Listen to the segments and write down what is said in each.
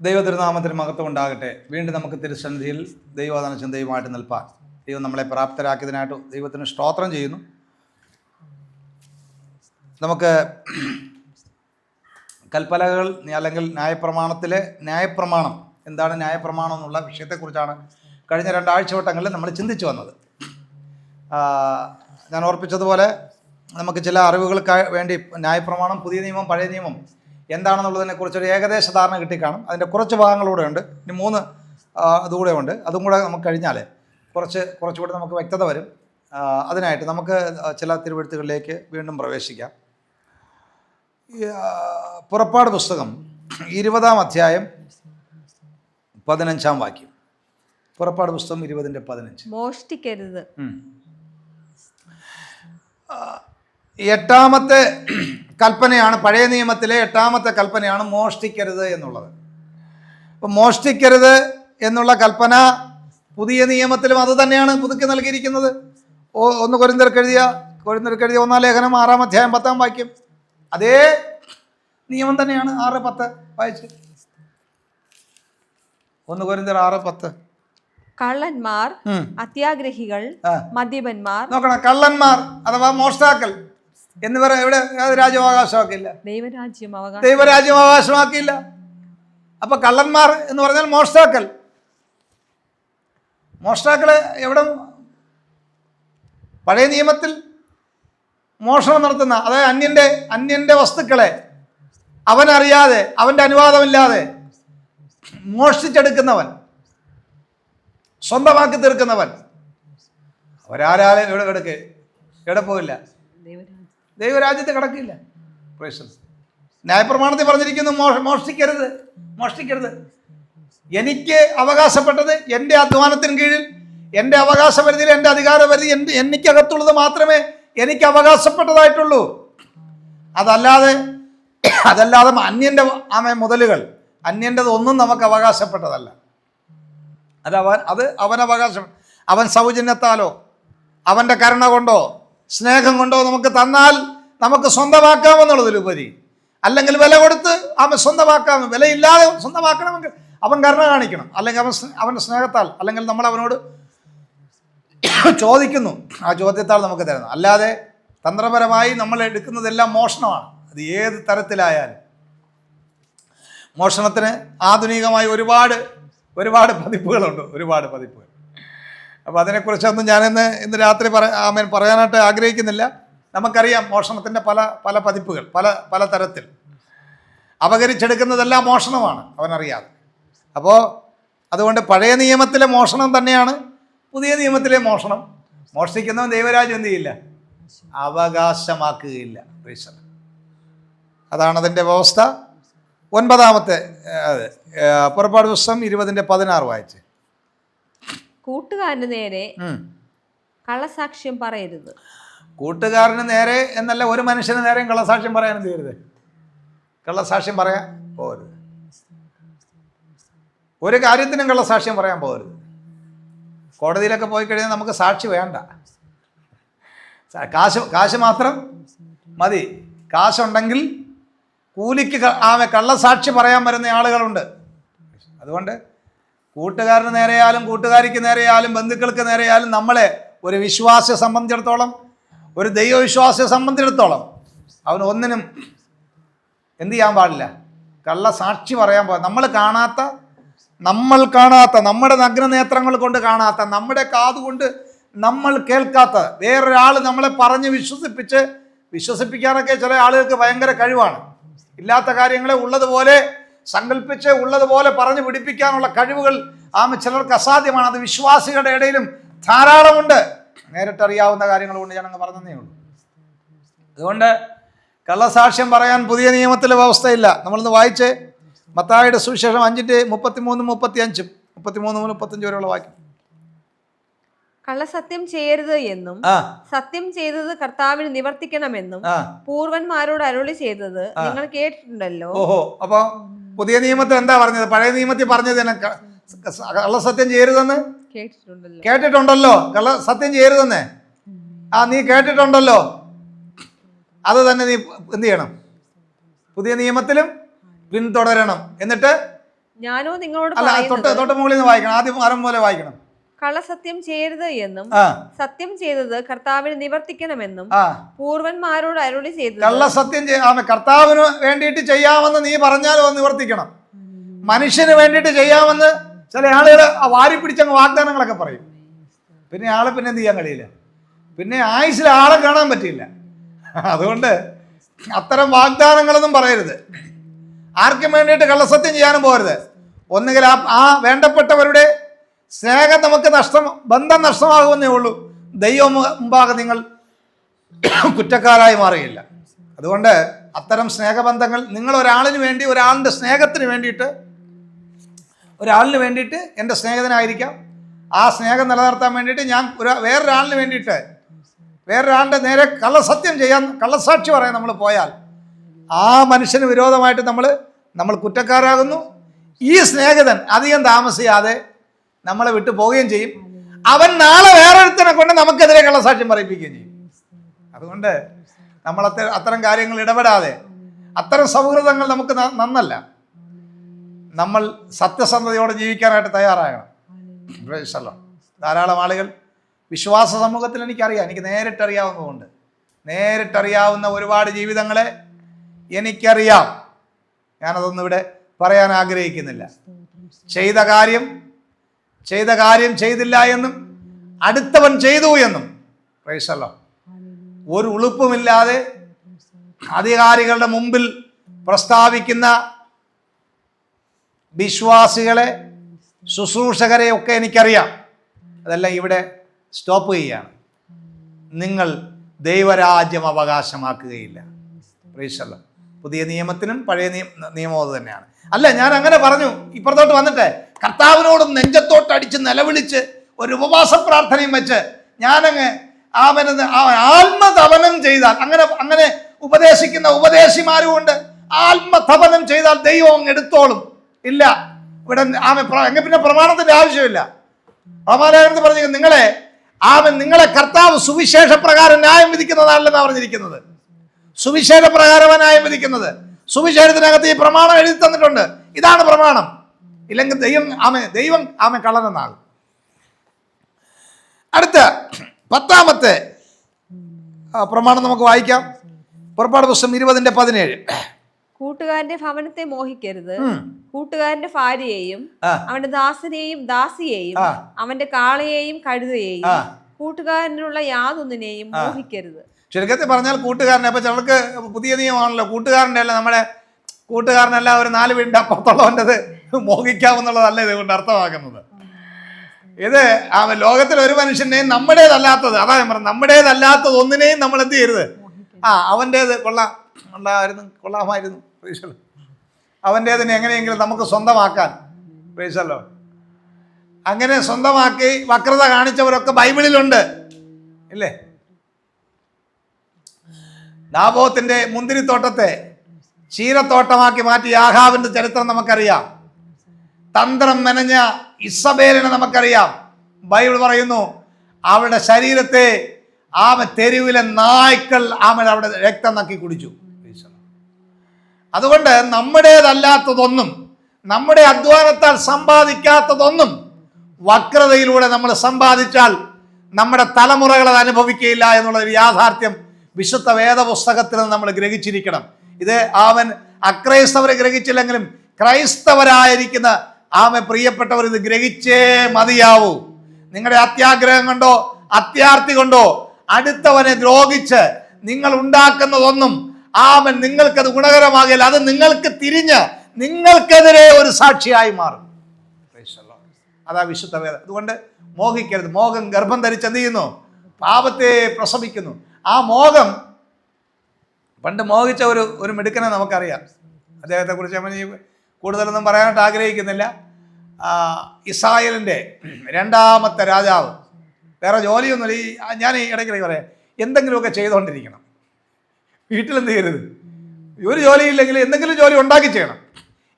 ദൈവതിരുനാമത്തിന് മഹത്വം ഉണ്ടാകട്ടെ വീണ്ടും നമുക്ക് തിരുസന്നിധിയിൽ ദൈവാദന ചിന്തയുമായിട്ട് നിൽപ്പാൻ. ദൈവം നമ്മളെ പ്രാപ്തരാക്കിയതിനായിട്ട് ദൈവത്തിന് സ്തോത്രം ചെയ്യുന്നു. നമുക്ക് കൽപ്പലകൾ അല്ലെങ്കിൽ ന്യായപ്രമാണത്തിലെ ന്യായപ്രമാണം. എന്താണ് ന്യായപ്രമാണം എന്നുള്ള വിഷയത്തെക്കുറിച്ചാണ് കഴിഞ്ഞ രണ്ടാഴ്ച വട്ടങ്ങളിൽ നമ്മൾ ചിന്തിച്ചു വന്നത്. ഞാൻ ഓർപ്പിച്ചതുപോലെ നമുക്ക് ചില അറിവുകൾക്ക് വേണ്ടി ന്യായപ്രമാണം പുതിയ നിയമം പഴയ നിയമം എന്താണെന്നുള്ളതിനെ കുറിച്ചൊരു ഏകദേശ ധാരണ കിട്ടിക്കാണും. അതിന്റെ കുറച്ച് ഭാഗങ്ങളൂടെ ഉണ്ട്. ഇനി മൂന്ന് അതുകൂടെ ഉണ്ട്. അതും കൂടെ നമുക്ക് കഴിഞ്ഞാൽ കുറച്ച് കുറച്ചുകൂടെ നമുക്ക് വ്യക്തത വരും. അതിനായിട്ട് നമുക്ക് ചില തിരുവഴുത്തുകളിലേക്ക് വീണ്ടും പ്രവേശിക്കാം. പുറപ്പാട് പുസ്തകം ഇരുപതാം അധ്യായം പതിനഞ്ചാം വാക്യം. പുറപ്പാട് പുസ്തകം ഇരുപതിന്റെ പതിനഞ്ച്. മോഷ്ടിക്കരുത്. എട്ടാമത്തെ കൽപ്പനയാണ് പഴയ നിയമത്തിലെ എട്ടാമത്തെ കൽപ്പനയാണ് മോഷ്ടിക്കരുത് എന്നുള്ളത്. അപ്പം മോഷ്ടിക്കരുത് എന്നുള്ള കൽപ്പന പുതിയ നിയമത്തിലും അത് തന്നെയാണ് പുതുക്കി നൽകിയിരിക്കുന്നത്. ഓ ഒന്ന് കൊരിന്തർക്കെഴുതിയ കൊരിന്തർക്കെഴുതിയ ഒന്നാം ലേഖനം ആറാം അധ്യായം പത്താം വാക്യം. അതേ നിയമം തന്നെയാണ് ആറ് പത്ത് വായിച്ച്. ഒന്ന് കൊരിന്തർ ആറ് പത്ത്. കള്ളന്മാർ അത്യാഗ്രഹികൾ മദ്യപന്മാർ നോക്കണം കള്ളന്മാർ അഥവാ മോഷ്ടാക്കൽ പറയാം എവിടെ? രാജ്യം അവകാശമാക്കില്ല ദൈവരാജ്യം ദൈവരാജ്യം അവകാശമാക്കിയില്ല അപ്പൊ കള്ളന്മാർ എന്ന് പറഞ്ഞാൽ മോഷ്ടാക്കൾ. മോഷ്ടാക്കൾ എവിടെ പഴയ നിയമത്തിൽ മോഷണം നടത്തുന്ന അതായത് അന്യന്റെ അന്യന്റെ വസ്തുക്കളെ അവനറിയാതെ അവന്റെ അനുവാദമില്ലാതെ മോഷ്ടിച്ചെടുക്കുന്നവൻ സ്വന്തമാക്കി തീർക്കുന്നവൻ അവരാരാലും ഇവിടെ കിടക്ക് എവിടെ പോകില്ല. ദൈവരാജ്യത്ത് കിടക്കില്ല. ന്യായപ്രമാണത്തിൽ പറഞ്ഞിരിക്കുന്നു മോഷ- മോഷ്ടിക്കരുത് മോഷ്ടിക്കരുത്. എനിക്ക് അവകാശപ്പെട്ടത് എന്റെ അധ്വാനത്തിന് കീഴിൽ എന്റെ അവകാശപരിധിയിൽ എന്റെ അധികാരപരിധി എന്റെ എനിക്കകത്തുള്ളത് മാത്രമേ എനിക്ക് അവകാശപ്പെട്ടതായിട്ടുള്ളൂ. അതല്ലാതെ അതല്ലാതെ അന്യന്റെ ആമേ മുതലുകൾ അന്യന്റെത് ഒന്നും നമുക്ക് അവകാശപ്പെട്ടതല്ല. അത് അവൻ അത് അവൻ അവകാശം അവൻ സൗജന്യത്താലോ അവന്റെ കരുണ കൊണ്ടോ സ്നേഹം കൊണ്ടോ നമുക്ക് തന്നാൽ നമുക്ക് സ്വന്തമാക്കാമെന്നുള്ളതിലുപരി. അല്ലെങ്കിൽ വില കൊടുത്ത് അവൻ സ്വന്തമാക്കാം വിലയില്ലാതെ സ്വന്തമാക്കണമെങ്കിൽ അവൻ കരുണ കാണിക്കണം. അല്ലെങ്കിൽ അവൻ അവന്റെ സ്നേഹത്താൽ അല്ലെങ്കിൽ നമ്മൾ അവനോട് ചോദിക്കുന്നു. ആ ചോദ്യത്താൽ നമുക്ക് തരുന്നു. അല്ലാതെ തന്ത്രപരമായി നമ്മൾ എടുക്കുന്നതെല്ലാം മോഷണമാണ്. അത് ഏത് തരത്തിലായാലും. മോഷണത്തിന് ആധുനികമായി ഒരുപാട് ഒരുപാട് പതിപ്പുകളുണ്ട്. ഒരുപാട് പതിപ്പുകൾ. അപ്പോൾ അതിനെക്കുറിച്ചൊന്നും ഞാനിന്ന് ഇന്ന് രാത്രി പറ ആമേൻ പറയാനായിട്ട് ആഗ്രഹിക്കുന്നില്ല. നമുക്കറിയാം മോഷണത്തിന്റെ പല പല പതിപ്പുകൾ പല പല തരത്തിൽ. അപകരിച്ചെടുക്കുന്നതെല്ലാം മോഷണമാണ് അവനറിയാതെ. അപ്പോൾ അതുകൊണ്ട് പഴയ നിയമത്തിലെ മോഷണം തന്നെയാണ് പുതിയ നിയമത്തിലെ മോഷണം. മോഷ്ടിക്കുന്നവൻ ദൈവരാജ്യം എന്ത് ചെയ്യില്ല? അവകാശമാക്കുകയില്ല. അതാണ് അതിന്റെ വ്യവസ്ഥ. ഒൻപതാമത്തെ പുറപ്പാട് ദിവസം ഇരുപതിന്റെ പതിനാറ് വായിച്ച്. കൂട്ടുകാരന് നേരെ കള്ളസാക്ഷ്യം പറയരുത്. കൂട്ടുകാരന് നേരെ എന്നല്ല ഒരു മനുഷ്യന് നേരെ കള്ളസാക്ഷ്യം പറയാനും തീരുത് കള്ളസാക്ഷ്യം പറയാൻ പോകരുത്. ഒരു കാര്യത്തിനും കള്ളസാക്ഷ്യം പറയാൻ പോകരുത്. കോടതിയിലൊക്കെ പോയി കഴിഞ്ഞാൽ നമുക്ക് സാക്ഷി വേണ്ട. കാശ് കാശ് മാത്രം മതി. കാശുണ്ടെങ്കിൽ കൂലിക്ക് ക- ആ കള്ളസാക്ഷി പറയാൻ വരുന്ന ആളുകളുണ്ട്. അതുകൊണ്ട് കൂട്ടുകാരന് നേരെയാലും കൂട്ടുകാരിക്ക് നേരെയാലും ബന്ധുക്കൾക്ക് നേരെയാലും നമ്മളെ ഒരു വിശ്വാസിയെ സംബന്ധിച്ചിടത്തോളം ഒരു ദൈവവിശ്വാസിയെ സംബന്ധിച്ചിടത്തോളം അവൻ ഒന്നിനും എന്ത് ചെയ്യാൻ പാടില്ല. കള്ള സാക്ഷി പറയാൻ പാടില്ല. നമ്മൾ കാണാത്ത നമ്മൾ കാണാത്ത നമ്മുടെ നഗ്നനേത്രങ്ങൾ കൊണ്ട് കാണാത്ത നമ്മുടെ കാതുകൊണ്ട് നമ്മൾ കേൾക്കാത്ത വേറൊരാൾ നമ്മളെ പറഞ്ഞ് വിശ്വസിപ്പിച്ച് വിശ്വസിപ്പിക്കാനൊക്കെ ചില ആളുകൾക്ക് ഭയങ്കര കഴിവാണ്. ഇല്ലാത്ത കാര്യങ്ങളെ ഉള്ളതുപോലെ സങ്കല്പിച്ച് ഉള്ളതുപോലെ പറഞ്ഞു പിടിപ്പിക്കാനുള്ള കഴിവുകൾ ആമ ചിലർക്ക് അസാധ്യമാണ്. അത് വിശ്വാസികളുടെ ഇടയിലും ധാരാളമുണ്ട്. നേരിട്ടറിയാവുന്ന കാര്യങ്ങൾ കൊണ്ട് ഞാനങ്ങ് പറഞ്ഞതേ ഉള്ളൂ. അതുകൊണ്ട് കള്ളസാക്ഷ്യം പറയാൻ പുതിയ നിയമത്തിലെ വ്യവസ്ഥയില്ല. നമ്മളിന്ന് വായിച്ച് മത്തായുടെ സുവിശേഷം അഞ്ചിന്റെ മുപ്പത്തിമൂന്നും മുപ്പത്തി അഞ്ചും മുപ്പത്തിമൂന്ന് മുപ്പത്തഞ്ച് വരെയുള്ള വാക്യം. കള്ളസത്യം ചെയ്യരുത് എന്നും സത്യം ചെയ്തത് കർത്താവിന് നിവർത്തിക്കണമെന്നും പൂർവന്മാരോട് അരുളി ചെയ്തത് നിങ്ങൾ കേട്ടിട്ടുണ്ടല്ലോ. ഓഹോ. അപ്പോൾ പുതിയ നിയമത്തിൽ എന്താ പറഞ്ഞത്? പഴയ നിയമത്തിൽ പറഞ്ഞത് കള്ളസത്യം ചെയ്യരുതെന്ന്? കേട്ടിട്ടുണ്ടല്ലോ. കേട്ടിട്ടുണ്ടല്ലോ. കള്ള സത്യം ചെയ്യരുതെന്നേ? ആ നീ കേട്ടിട്ടുണ്ടല്ലോ. അത് തന്നെ നീ എന്ത് ചെയ്യണം? പുതിയ നിയമത്തിലും പിന്തുടരണം. എന്നിട്ട് ഞാനോ നിങ്ങളോട് അല്ല തൊട്ട് തൊട്ട് മുകളിൽ നിന്ന് വായിക്കണം. ആദ്യം ആരം പോലെ വായിക്കണം. കള്ളസത്യം ചെയ്യരുത് എന്നും സത്യം ചെയ്തത് കർത്താവിന് നിവർത്തിക്കണമെന്നും പൂർവന്മാരോട് അരുളി ചെയ്തത് കള്ളസത്യം ചെയ്യാമ കർത്താവിന് വേണ്ടിയിട്ട് ചെയ്യാമെന്ന് നീ പറഞ്ഞാലും അത് നിവർത്തിക്കണം. മനുഷ്യന് വേണ്ടിയിട്ട് ചെയ്യാമെന്ന് ചില ആളുകൾ വാരി പിടിച്ചങ്ങ് വാഗ്ദാനങ്ങളൊക്കെ പറയും. പിന്നെ ആളെ പിന്നെ എന്ത് ചെയ്യാൻ കഴിയില്ല. പിന്നെ ആയുസിൽ ആളെ കാണാൻ പറ്റില്ല അതുകൊണ്ട് അത്തരം വാഗ്ദാനങ്ങളൊന്നും പറയരുത്. ആർക്കും വേണ്ടിയിട്ട് കള്ളസത്യം ചെയ്യാനും പോരുത് ഒന്നുകിൽ ആ ആ വേണ്ടപ്പെട്ടവരുടെ സ്നേഹം നമുക്ക് നഷ്ടം ബന്ധം നഷ്ടമാകുമെന്നേ ഉള്ളൂ. ദൈവം മുമ്പാകെ നിങ്ങൾ കുറ്റക്കാരായി മാറുകയില്ല. അതുകൊണ്ട് അത്തരം സ്നേഹബന്ധങ്ങൾ നിങ്ങൾ ഒരാളിന് വേണ്ടി ഒരാളിന്റെ സ്നേഹത്തിന് വേണ്ടിയിട്ട് ഒരാളിന് വേണ്ടിയിട്ട് എന്റെ സ്നേഹിതനായിരിക്കാം. ആ സ്നേഹം നിലനിർത്താൻ വേണ്ടിയിട്ട് ഞാൻ ഒരു വേറൊരാളിന് വേണ്ടിയിട്ട് വേറൊരാളുടെ നേരെ കള്ളസത്യം ചെയ്യാൻ കള്ളസാക്ഷി പറയാൻ നമ്മൾ പോയാൽ ആ മനുഷ്യന് വിരോധമായിട്ട് നമ്മൾ നമ്മൾ കുറ്റക്കാരാകുന്നു. ഈ സ്നേഹിതൻ അധികം താമസിയാതെ നമ്മളെ വിട്ടു പോവുകയും ചെയ്യും. അവൻ നാളെ വേറൊരുത്തനെ കൊണ്ട് നമുക്കെതിരെ കള്ളസാക്ഷ്യം പറയിപ്പിക്കുകയും ചെയ്യും. അതുകൊണ്ട് നമ്മൾ അത്ര അത്തരം കാര്യങ്ങൾ ഇടപെടാതെ അത്തരം സൗഹൃദങ്ങൾ നമുക്ക് നന്നല്ല. നമ്മൾ സത്യസന്ധതയോടെ ജീവിക്കാനായിട്ട് തയ്യാറാകണം. ധാരാളം ആളുകൾ വിശ്വാസ സമൂഹത്തിൽ എനിക്കറിയാം. എനിക്ക് നേരിട്ടറിയാവുന്നതുകൊണ്ട്. നേരിട്ടറിയാവുന്ന ഒരുപാട് ജീവിതങ്ങളെ എനിക്കറിയാം. ഞാനതൊന്നും ഇവിടെ പറയാൻ ആഗ്രഹിക്കുന്നില്ല. ചെയ്ത കാര്യം ചെയ്ത കാര്യം ചെയ്തില്ല എന്നും അടുത്തവൻ ചെയ്തു എന്നും. പ്രൈസല്ലോ ഒരു ഉളുപ്പുമില്ലാതെ അധികാരികളുടെ മുമ്പിൽ പ്രസ്താവിക്കുന്ന വിശ്വാസികളെ ശുശ്രൂഷകരെ ഒക്കെ എനിക്കറിയാം. അതെല്ലാം ഇവിടെ സ്റ്റോപ്പ് ചെയ്യുകയാണ്. നിങ്ങൾ ദൈവരാജ്യം അവകാശമാക്കുകയില്ല. പ്രൈസല്ലോ പുതിയ നിയമത്തിനും പഴയ നിയമം നിയമം അത് തന്നെയാണ്. അല്ല ഞാൻ അങ്ങനെ പറഞ്ഞു. ഇപ്പുറത്തോട്ട് വന്നിട്ട്. കർത്താവിനോട് നെഞ്ചത്തോട്ട് അടിച്ച് നിലവിളിച്ച് ഒരു ഉപവാസ പ്രാർത്ഥനയും വെച്ച് ഞാനങ്ങ് അവനെന്ന് ആത്മതപനം ചെയ്താൽ അങ്ങനെ അങ്ങനെ ഉപദേശിക്കുന്ന ഉപദേശിമാരും ഉണ്ട് ആത്മതപനം ചെയ്താൽ ദൈവം അങ്ങ് എടുത്തോളും. ഇല്ല. ഇവിടെ ആമ എങ്ങനെ പിന്നെ പ്രമാണത്തിന്റെ ആവശ്യമില്ല. റമാലേഖനത്തിൽ പറഞ്ഞു നിങ്ങളെ ആമൻ നിങ്ങളെ കർത്താവ് സുവിശേഷ പ്രകാരം ന്യായം വിധിക്കുന്നതാണെന്നാണ് പറഞ്ഞിരിക്കുന്നത്. സുവിശേഷ പ്രകാരമാണ് ന്യായം വിധിക്കുന്നത്. സുവിശേഷത്തിനകത്ത് ഈ പ്രമാണം എഴുതി തന്നിട്ടുണ്ട്. ഇതാണ് പ്രമാണം. ഇല്ലെങ്കിൽ ദൈവം ആമേ ദൈവം ആമ കള്ളനെന്നാകും. അടുത്ത പത്താമത്തെ പ്രമാണം നമുക്ക് വായിക്കാം. പുറപ്പാട് പുസ്തകം ഇരുപതിന്റെ പതിനേഴ്. കൂട്ടുകാരന്റെ ഭവനത്തെ മോഹിക്കരുത്. കൂട്ടുകാരന്റെ ഭാര്യയെയും അവന്റെ ദാസനെയും ദാസിയെയും അവന്റെ കാളയെയും കഴുതയെയും. കൂട്ടുകാരനുള്ള യാതൊന്നിനെയും മോഹിക്കരുത്. ചുരുക്കത്തിൽ പറഞ്ഞാൽ കൂട്ടുകാരനെ അപ്പോൾ ചിലർക്ക് പുതിയ നിയമമാണല്ലോ കൂട്ടുകാരന്റെ അല്ല നമ്മുടെ കൂട്ടുകാരനല്ല ഒരു നാല് വീടിന്റെ അപ്പുറത്തുള്ളവന്റെത് മോഹിക്കാമെന്നുള്ളതല്ല ഇതുകൊണ്ട് അർത്ഥമാക്കുന്നത്. ഇത് ആ ലോകത്തിൽ ഒരു മനുഷ്യനെയും നമ്മുടേതല്ലാത്തത് അതാ ഞാൻ പറഞ്ഞത് നമ്മുടേതല്ലാത്തത് ഒന്നിനെയും നമ്മൾ എന്ത് ചെയ്യരുത്? ആ അവന്റേത് കൊള്ളാം കൊള്ളാമായിരുന്നു കൊള്ളാമായിരുന്നു പ്രീശല്ലോ അവന്റേതിനെ എങ്ങനെയെങ്കിലും നമുക്ക് സ്വന്തമാക്കാൻ പ്രീശല്ലോ അങ്ങനെ സ്വന്തമാക്കി വക്രത കാണിച്ചവരൊക്കെ ബൈബിളിലുണ്ട്. ഇല്ലേ? നാബോത്തിന്റെ മുന്തിരിത്തോട്ടത്തെ ക്ഷീരത്തോട്ടമാക്കി മാറ്റി ആഹാവിന്റെ ചരിത്രം നമുക്കറിയാം. തന്ത്രം മെനഞ്ഞ ഇസബേലിനെ നമുക്കറിയാം. ബൈബിൾ പറയുന്നു അവളുടെ ശരീരത്തെ ആമ തെരുവിലെ നായ്ക്കൾ ആമ അവിടെ രക്തം നക്കി കുടിച്ചു. അതുകൊണ്ട് നമ്മുടേതല്ലാത്തതൊന്നും നമ്മുടെ അധ്വാനത്താൽ സമ്പാദിക്കാത്തതൊന്നും വക്രതയിലൂടെ നമ്മൾ സമ്പാദിച്ചാൽ നമ്മുടെ തലമുറകൾ അത് അനുഭവിക്കുകയില്ല എന്നുള്ളൊരു യാഥാർത്ഥ്യം വിശുദ്ധ വേദപുസ്തകത്തിൽ നിന്ന് നമ്മൾ ഗ്രഹിച്ചിരിക്കണം. ഇത് അവൻ അക്രൈസ്തവരെ ഗ്രഹിച്ചില്ലെങ്കിലും ക്രൈസ്തവരായിരിക്കുന്ന ആമെ പ്രിയപ്പെട്ടവർ ഇത് ഗ്രഹിച്ചേ മതിയാവൂ. നിങ്ങളുടെ അത്യാഗ്രഹം കൊണ്ടോ അത്യാർത്ഥി കൊണ്ടോ അടുത്തവനെ ദ്രോഹിച്ച് നിങ്ങൾ ഉണ്ടാക്കുന്നതൊന്നും ആമൻ നിങ്ങൾക്കത് ഗുണകരമാകില്ല. അത് നിങ്ങൾക്ക് തിരിഞ്ഞ് നിങ്ങൾക്കെതിരെ ഒരു സാക്ഷിയായി മാറും. അതാ വിശുദ്ധ വേദം. അതുകൊണ്ട് മോഹിക്കരുത്. മോഹം ഗർഭം ധരിച്ച് എന്ത് ചെയ്യുന്നു? പാപത്തെ പ്രസവിക്കുന്നു. ആ മോഹം പണ്ട് മോഹിച്ച ഒരു ഒരു മിടുക്കനെ നമുക്കറിയാം. അദ്ദേഹത്തെ കുറിച്ച് നമ്മൾ കൂടുതലൊന്നും പറയാനായിട്ട് ആഗ്രഹിക്കുന്നില്ല. ഇസ്രായേലിന്റെ രണ്ടാമത്തെ രാജാവ്. വേറെ ജോലിയൊന്നുമില്ല. ഈ ഞാൻ ഈ ഇടയ്ക്കിടയ്ക്ക് പറയാം. എന്തെങ്കിലുമൊക്കെ ചെയ്തുകൊണ്ടിരിക്കണം. വീട്ടിലെന്ത് ചെയ്യരുത്? ഒരു ജോലിയില്ലെങ്കിൽ എന്തെങ്കിലും ജോലി ഉണ്ടാക്കി ചെയ്യണം.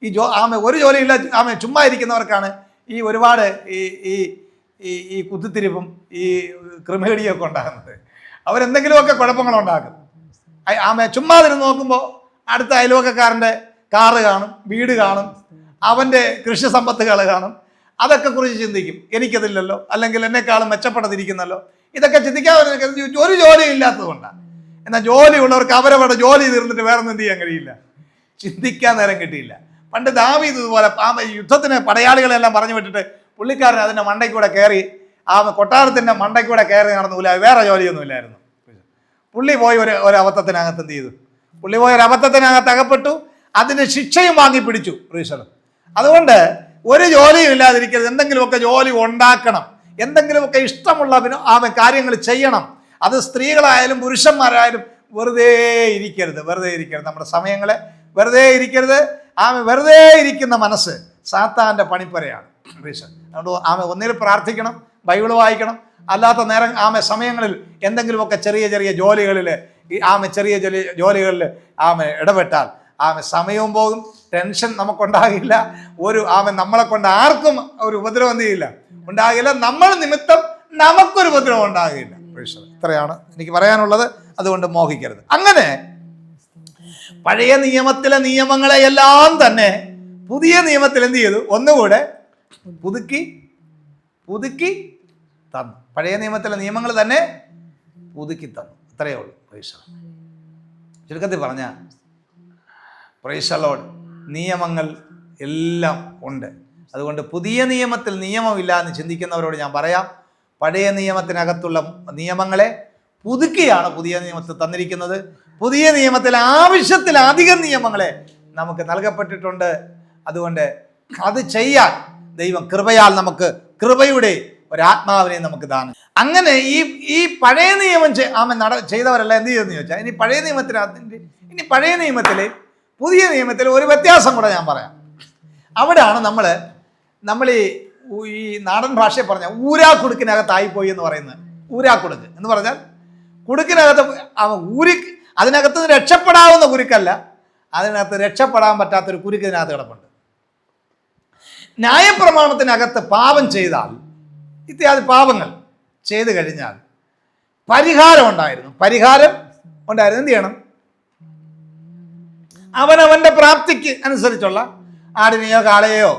ഈ ജോ ആമ ഒരു ജോലിയില്ല ആമ ചുമ്മാ ഇരിക്കുന്നവർക്കാണ് ഈ ഒരുപാട് ഈ ഈ ഈ കുത്തിത്തിരിപ്പും ഈ ക്രിമിനടിയൊക്കെ ഉണ്ടാകുന്നത്. അവരെന്തെങ്കിലുമൊക്കെ കുഴപ്പങ്ങളുണ്ടാക്കും. ആമ ചുമ്മാ ഇരുന്ന് നോക്കുമ്പോൾ അടുത്ത അയൽവക്കക്കാരന്റെ കാറ് കാണും വീട് കാണും അവന്റെ കൃഷി സമ്പത്തുകൾ കാണും. അതൊക്കെ കുറിച്ച് ചിന്തിക്കും. എനിക്കതില്ലല്ലോ. അല്ലെങ്കിൽ എന്നെക്കാളും മെച്ചപ്പെട്ടതിരിക്കുന്നല്ലോ. ഇതൊക്കെ ചിന്തിക്കാതെ ഒരു ജോലി ഇല്ലാത്തതുകൊണ്ടാണ് കൊണ്ടാണ് എന്നാൽ ജോലിയുള്ളവർക്ക് അവരവരുടെ ജോലി തീർന്നിട്ട് വേറെ ഒന്നും ചെയ്യാൻ കഴിയില്ല. ചിന്തിക്കാൻ നേരം കിട്ടിയില്ല. പണ്ട് ദാവീദ് ഇതുപോലെ യുദ്ധത്തിന് പടയാളികളെല്ലാം പറഞ്ഞു വിട്ടിട്ട് പുള്ളിക്കാരൻ അതിന്റെ മണ്ടയ്ക്കൂടെ കയറി ആ കൊട്ടാരത്തിന്റെ മണ്ടയ്ക്കൂടെ കയറി നടന്നില്ല വേറെ ജോലിയൊന്നുമില്ലായിരുന്നു പുള്ളി പോയി ഒരു ഒരു അബദ്ധത്തിനകത്ത് എന്ത് ചെയ്തു? പുള്ളി പോയി ഒരു അബദ്ധത്തിനകത്ത് അകപ്പെട്ടു. അതിന് ശിക്ഷയും വാങ്ങി പിടിച്ചു റീസൺ അതുകൊണ്ട് ഒരു ജോലിയും ഇല്ലാതിരിക്കരുത്. എന്തെങ്കിലുമൊക്കെ ജോലി ഉണ്ടാക്കണം. എന്തെങ്കിലുമൊക്കെ ഇഷ്ടമുള്ള ആ കാര്യങ്ങൾ ചെയ്യണം. അത് സ്ത്രീകളായാലും പുരുഷന്മാരായാലും വെറുതെ ഇരിക്കരുത്. വെറുതെ ഇരിക്കരുത്. നമ്മുടെ സമയങ്ങളെ വെറുതെ ഇരിക്കരുത്. ആമ വെറുതെ ഇരിക്കുന്ന മനസ്സ് സാത്താന്റെ പണിപ്പരയാണ്. റീഷൻ അതുകൊണ്ട് ആമ ഒന്നിൽ പ്രാർത്ഥിക്കണം. ബൈബിൾ വായിക്കണം. അല്ലാത്ത നേരം ആമ സമയങ്ങളിൽ എന്തെങ്കിലുമൊക്കെ ചെറിയ ചെറിയ ജോലികളിൽ ആമ ചെറിയ ചെറിയ ജോലികളിൽ ആമ ഇടപെട്ടാൽ ആമ സമയവും പോകും. ടെൻഷൻ നമുക്കുണ്ടാകില്ല. ഒരു ആമ നമ്മളെ കൊണ്ട് ആർക്കും ഒരു ഉപദ്രവം ചെയ്യില്ല ഉണ്ടാകില്ല. നമ്മൾ നിമിത്തം നമുക്കൊരു ഉപദ്രവം ഉണ്ടാകില്ല. ഇത്രയാണ് എനിക്ക് പറയാനുള്ളത്. അതുകൊണ്ട് മോഹിക്കരുത്. അങ്ങനെ പഴയ നിയമത്തിലെ നിയമങ്ങളെ എല്ലാം തന്നെ പുതിയ നിയമത്തിൽ എന്ത് ചെയ്തു? ഒന്നുകൂടെ പുതുക്കി പുതുക്കി തന്നു. പഴയ നിയമത്തിലെ നിയമങ്ങൾ തന്നെ പുതുക്കി തന്നു. അത്രയേ ഉള്ളൂ. പ്രൈസ ചുരുക്കത്തിൽ പറഞ്ഞ പ്രൈസലോഡ് നിയമങ്ങൾ എല്ലാം ഉണ്ട്. അതുകൊണ്ട് പുതിയ നിയമത്തിൽ നിയമമില്ല എന്ന് ചിന്തിക്കുന്നവരോട് ഞാൻ പറയാം. പഴയ നിയമത്തിനകത്തുള്ള നിയമങ്ങളെ പുതുക്കിയാണ് പുതിയ നിയമത്തിൽ തന്നിരിക്കുന്നത്. പുതിയ നിയമത്തിൽ ആവശ്യത്തിലധികം നിയമങ്ങളെ നമുക്ക് നൽകപ്പെട്ടിട്ടുണ്ട്. അതുകൊണ്ട് അത് ചെയ്യാൻ ദൈവം കൃപയാൽ നമുക്ക് കൃപയുടെ ഒരാത്മാവിനെ നമുക്ക് ദാനം. അങ്ങനെ ഈ ഈ പഴയ നിയമം ആമ നട ചെയ്തവരല്ല എന്ത് ചെയ്തെന്ന് ചോദിച്ചാൽ ഇനി പഴയ നിയമത്തിനകത്തിന്റെ ഇനി പഴയ നിയമത്തിൽ പുതിയ നിയമത്തിൽ ഒരു വ്യത്യാസം കൂടെ ഞാൻ പറയാം. അവിടെയാണ് നമ്മൾ നമ്മൾ ഈ ഈ നാടൻ ഭാഷയെ പറഞ്ഞ ഊരാക്കുടുക്കിനകത്തായിപ്പോയി എന്ന് പറയുന്നത്. ഊരാക്കുടുക്ക് എന്ന് പറഞ്ഞാൽ കുടുക്കിനകത്ത് ഊരി അതിനകത്ത് രക്ഷപ്പെടാവുന്ന കുരുക്കല്ല അതിനകത്ത് രക്ഷപ്പെടാൻ പറ്റാത്തൊരു കുരുക്ക് ഇതിനകത്ത് കിടപ്പുണ്ട്. ന്യായപ്രമാണത്തിനകത്ത് പാപം ചെയ്താൽ ഇത്യാദി പാപങ്ങൾ ചെയ്തു കഴിഞ്ഞാൽ പരിഹാരം ഉണ്ടായിരുന്നു. പരിഹാരം ഉണ്ടായിരുന്നു. എന്ത് ചെയ്യണം? അവനവന്റെ പ്രാപ്തിക്ക് അനുസരിച്ചുള്ള ആടിനെയോ കാളയെയോ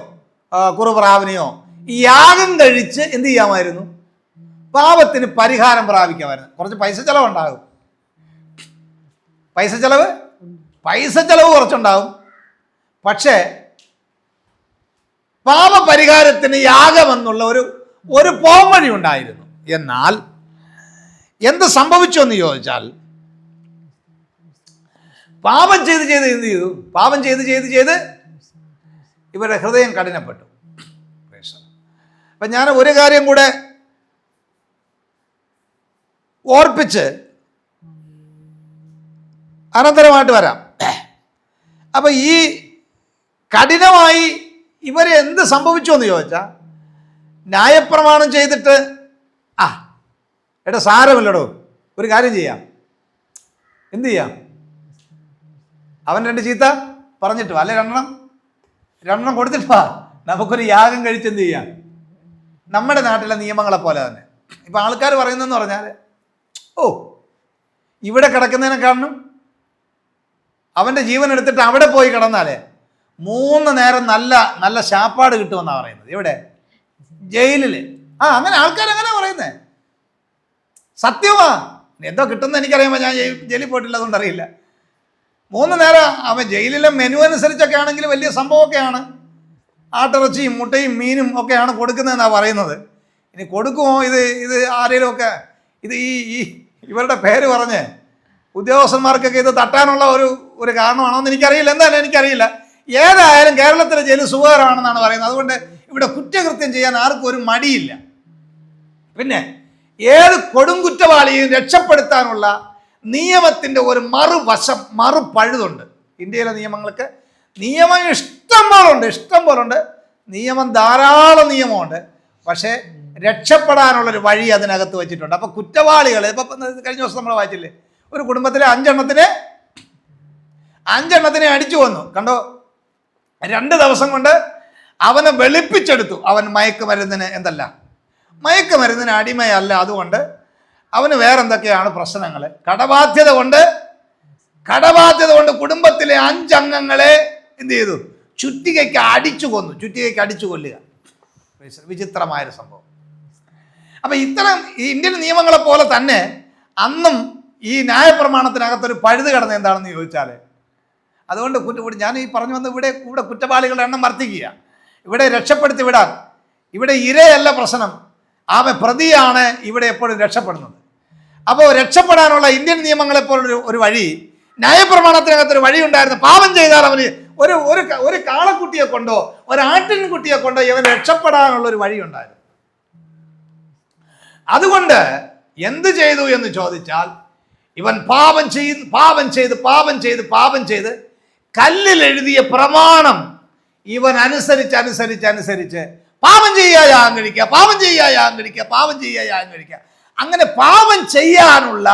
കുറുപ്രാവിനെയോ യാഗം കഴിച്ച് എന്ത് ചെയ്യാമായിരുന്നു? പാപത്തിന് പരിഹാരം പ്രാപിക്കാമായിരുന്നു. കുറച്ച് പൈസ ചെലവുണ്ടാകും. പൈസ ചെലവ്? പൈസ ചെലവ് കുറച്ചുണ്ടാകും. പക്ഷേ പാപപരിഹാരത്തിന് യാഗമെന്നുള്ള ഒരു ഒരു പോംവഴി ഉണ്ടായിരുന്നു. എന്നാൽ എന്ത് സംഭവിച്ചു എന്ന് ചോദിച്ചാൽ പാപം ചെയ്ത് ചെയ്ത് എന്ത് ചെയ്തു? പാപം ചെയ്ത് ചെയ്ത് ചെയ്ത് ഇവരുടെ ഹൃദയം കഠിനപ്പെട്ടു. അപ്പം ഞാൻ ഒരു കാര്യം കൂടെ ഓർപ്പിച്ച് അനന്തരമായിട്ട് വരാം. അപ്പം ഈ കഠിനമായി ഇവരെ എന്ത് സംഭവിച്ചു എന്ന് ചോദിച്ചാൽ ന്യായപ്രമാണം ചെയ്തിട്ട് ആ എടാ സാരമില്ലടോ ഒരു കാര്യം ചെയ്യാം. എന്ത് ചെയ്യാം? അവൻ രണ്ട് ചീത്ത പറഞ്ഞിട്ട്. അല്ലെ രണ്ടെണ്ണം? രണ്ടെണ്ണം കൊടുത്തിട്ട് വാ നമുക്കൊരു യാഗം കഴിച്ച് എന്ത് ചെയ്യാം? നമ്മുടെ നാട്ടിലെ നിയമങ്ങളെ പോലെ തന്നെ. ഇപ്പം ആൾക്കാർ പറയുന്നതെന്ന് പറഞ്ഞാൽ ഓ ഇവിടെ കിടക്കുന്നതിനെ കാണണം അവന്റെ ജീവൻ എടുത്തിട്ട് അവിടെ പോയി കിടന്നാലേ മൂന്ന് നേരം നല്ല നല്ല ശാപ്പാട് കിട്ടുമെന്നാണ് പറയുന്നത്. എവിടെ? ജയിലിൽ ആ അങ്ങനെ ആൾക്കാർ അങ്ങനെ പറയുന്നേ. സത്യമാ എന്തോ കിട്ടുന്ന എനിക്കറിയുമ്പോൾ ഞാൻ ജയിലിൽ പോയിട്ടില്ല അതുകൊണ്ട് അറിയില്ല. മൂന്ന് നേരം അവൻ ജയിലിലെ മെനു അനുസരിച്ചൊക്കെ ആണെങ്കിൽ വലിയ സംഭവമൊക്കെയാണ്. ആട്ടിറച്ചിയും മുട്ടയും മീനും ഒക്കെയാണ് കൊടുക്കുന്നതെന്നാണ് പറയുന്നത്. ഇനി കൊടുക്കുമോ? ഇത് ഇത് ആരെങ്കിലുമൊക്കെ ഇത് ഈ ഈ ഇവരുടെ പേര് പറഞ്ഞ് ഉദ്യോഗസ്ഥന്മാർക്കൊക്കെ ഇത് തട്ടാനുള്ള ഒരു ഒരു കാരണമാണോ എന്ന് എനിക്കറിയില്ല. എന്തായാലും എനിക്കറിയില്ല. ഏതായാലും കേരളത്തിലെ ജയിൽ സുഖകരമാണെന്നാണ് പറയുന്നത്. അതുകൊണ്ട് ഇവിടെ കുറ്റകൃത്യം ചെയ്യാൻ ആർക്കും ഒരു മടിയില്ല. പിന്നെ ഏത് കൊടുങ്കുറ്റവാളിയും രക്ഷപ്പെടുത്താനുള്ള നിയമത്തിന്റെ ഒരു മറുവശം മറുപഴുതുണ്ട്. ഇന്ത്യയിലെ നിയമങ്ങൾക്ക് നിയമം ഇഷ്ടം പോലുണ്ട് ഇഷ്ടം പോലുണ്ട്. നിയമം ധാരാളം നിയമമുണ്ട്. പക്ഷേ രക്ഷപ്പെടാനുള്ളൊരു വഴി അതിനകത്ത് വെച്ചിട്ടുണ്ട്. അപ്പോൾ കുറ്റവാളികൾ ഇപ്പം കഴിഞ്ഞ ദിവസം നമ്മൾ വായിച്ചില്ലേ? ഒരു കുടുംബത്തിലെ അഞ്ചെണ്ണത്തിന് അഞ്ചെണ്ണത്തിനെ അടിച്ചു വന്നു കണ്ടോ? രണ്ട് ദിവസം കൊണ്ട് അവനെ വെളുപ്പിച്ചെടുത്തു. അവൻ മയക്കുമരുന്നിന് എന്തല്ല? മയക്കുമരുന്നിന് അടിമയല്ല അതുകൊണ്ട് അവന് വേറെന്തൊക്കെയാണ് പ്രശ്നങ്ങൾ കടബാധ്യത കൊണ്ട് കടബാധ്യത കൊണ്ട് കുടുംബത്തിലെ അഞ്ചംഗങ്ങളെ എന്ത് ചെയ്തു? ചുറ്റികയ്ക്ക് അടിച്ചു കൊന്നു. ചുറ്റികയ്ക്ക് അടിച്ചു കൊല്ലുക. വിചിത്രമായൊരു സംഭവം. അപ്പം ഇത്തരം ഈ ഇന്ത്യൻ നിയമങ്ങളെ പോലെ തന്നെ അന്നും ഈ ന്യായപ്രമാണത്തിനകത്തൊരു പഴുത് കിടന്ന എന്താണെന്ന് ചോദിച്ചാൽ അതുകൊണ്ട് കുറ്റ ഞാൻ ഈ പറഞ്ഞു വന്ന ഇവിടെ കൂടെ കുറ്റവാളികളുടെ എണ്ണം വർദ്ധിക്കുക. ഇവിടെ രക്ഷപ്പെടുത്തി വിടാൻ. ഇവിടെ ഇരയല്ല പ്രശ്നം. ആമെ പ്രതിയാണ് ഇവിടെ എപ്പോഴും രക്ഷപ്പെടുന്നത്. അപ്പോൾ രക്ഷപ്പെടാനുള്ള ഇന്ത്യൻ നിയമങ്ങളെ പോലൊരു ഒരു വഴി ന്യായപ്രമാണത്തിനകത്തൊരു വഴി ഉണ്ടായിരുന്നു പാപം ചെയ്താൽ അവന് ഒരു ഒരു ഒരു കാളക്കുട്ടിയെ കൊണ്ടോ ഒരു ആട്ടിൻകുട്ടിയെ കൊണ്ടോ ഇവൻ രക്ഷപ്പെടാനുള്ളൊരു വഴി ഉണ്ടായിരുന്നു അതുകൊണ്ട് എന്ത് ചെയ്തു എന്ന് ചോദിച്ചാൽ ഇവൻ പാപം ചെയ്ത് പാപം ചെയ്ത് പാപം ചെയ്ത് പാപം ചെയ്ത് കല്ലിൽ എഴുതിയ പ്രമാണം ഇവൻ അനുസരിച്ച് അനുസരിച്ച് അനുസരിച്ച് പാപം ചെയ്യാ യാഗം കഴിക്കുക പാപം ചെയ്യാ യാഗം കഴിക്കുക പാപം ചെയ്യാ യാഗം കഴിക്കുക അങ്ങനെ പാപം ചെയ്യാനുള്ള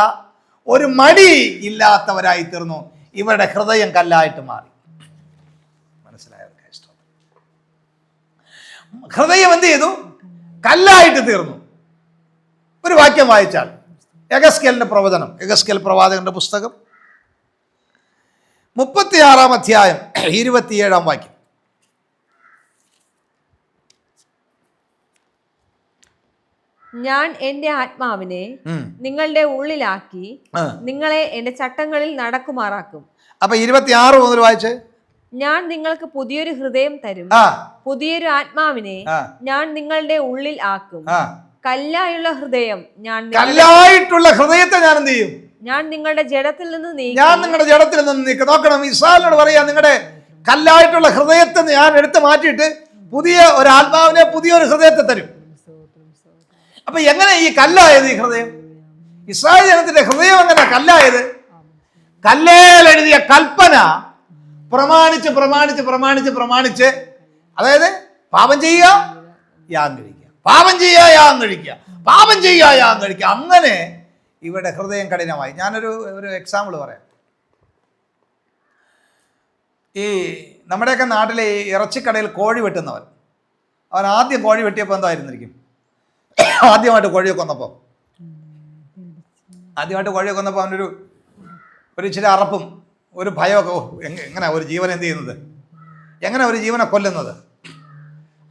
ഒരു മടി ഇല്ലാത്തവരായി തീർന്നു. ഇവരുടെ ഹൃദയം കല്ലായിട്ട് മാറി. മനസ്സിലായവർക്ക് ഇഷ്ടം ഹൃദയം എന്ത് ചെയ്തു? കല്ലായിട്ട് തീർന്നു. ഒരു വാക്യം വായിച്ചാൽ എഗസ്കേലിന്റെ പ്രവചനം എഗസ്കേൽ പ്രവാചകന്റെ പുസ്തകം മുപ്പത്തിയാറാം അധ്യായം ഇരുപത്തിയേഴാം വാക്യം. ഞാൻ എന്റെ ആത്മാവിനെ നിങ്ങളുടെ ഉള്ളിലാക്കി നിങ്ങളെ എന്റെ ചട്ടങ്ങളിൽ നടക്കുമാറാക്കും. അപ്പൊ ഇരുപത്തിയാറ് മുതൽ വായിച്ച്? ഞാൻ നിങ്ങൾക്ക് പുതിയൊരു ഹൃദയം തരും. പുതിയൊരു ആത്മാവിനെ ഞാൻ നിങ്ങളുടെ ഉള്ളിൽ ആക്കും. കല്ലായുള്ള ഹൃദയം ഞാൻ കല്ലായിട്ടുള്ള ഹൃദയത്തെ ഞാൻ എന്ത് ചെയ്യും? ഞാൻ നിങ്ങളുടെ ജഡത്തിൽ നിന്ന് നീക്കി ഞാൻ നിങ്ങളുടെ ജഡത്തിൽ നിന്ന് നീക്കി നോക്കണം ഇസ്രായേലിനോട് പറയാ നിങ്ങളുടെ കല്ലായിട്ടുള്ള ഹൃദയത്തെ ഞാൻ എടുത്തു മാറ്റിയിട്ട് പുതിയ ഒരു ആത്മാവിനെ പുതിയൊരു ഹൃദയത്തെ തരും. അപ്പൊ എങ്ങനെ ഈ കല്ലായത് ഈ ഹൃദയം? ഇസ്രായേൽ ജനത്തിന്റെ ഹൃദയം എങ്ങനെ കല്ലായത്? കല്ലേൽ എഴുതിയ കൽപ്പന പ്രമാണിച്ച് പ്രമാണിച്ച് പ്രമാണിച്ച് പ്രമാണിച്ച് അതായത് പാപം ചെയ്യുക യാഗം പാപം ചെയ്യുക യാഗം പാപം ചെയ്യുക യാഗം അങ്ങനെ ഇവിടെ ഹൃദയം കഠിനമായി. ഞാനൊരു ഒരു എക്സാമ്പിൾ പറയാം. ഈ നമ്മുടെയൊക്കെ നാട്ടിലെ ഈ ഇറച്ചിക്കടയിൽ കോഴി വെട്ടുന്നവൻ. അവൻ ആദ്യം കോഴി വെട്ടിയപ്പോൾ എന്തായിരുന്നിരിക്കും ആദ്യമായിട്ട് കോഴിയെ കൊന്നപ്പോൾ ആദ്യമായിട്ട് കോഴിയെ കൊന്നപ്പോൾ അവനൊരു ഒരു ഇച്ചിരി അറപ്പും ഒരു ഭയമൊക്കെ ഓ, എങ്ങ- എങ്ങനെയാ ഒരു ജീവൻ എന്ത് ചെയ്യുന്നത്? എങ്ങനെ ഒരു ജീവനെ കൊല്ലുന്നത്?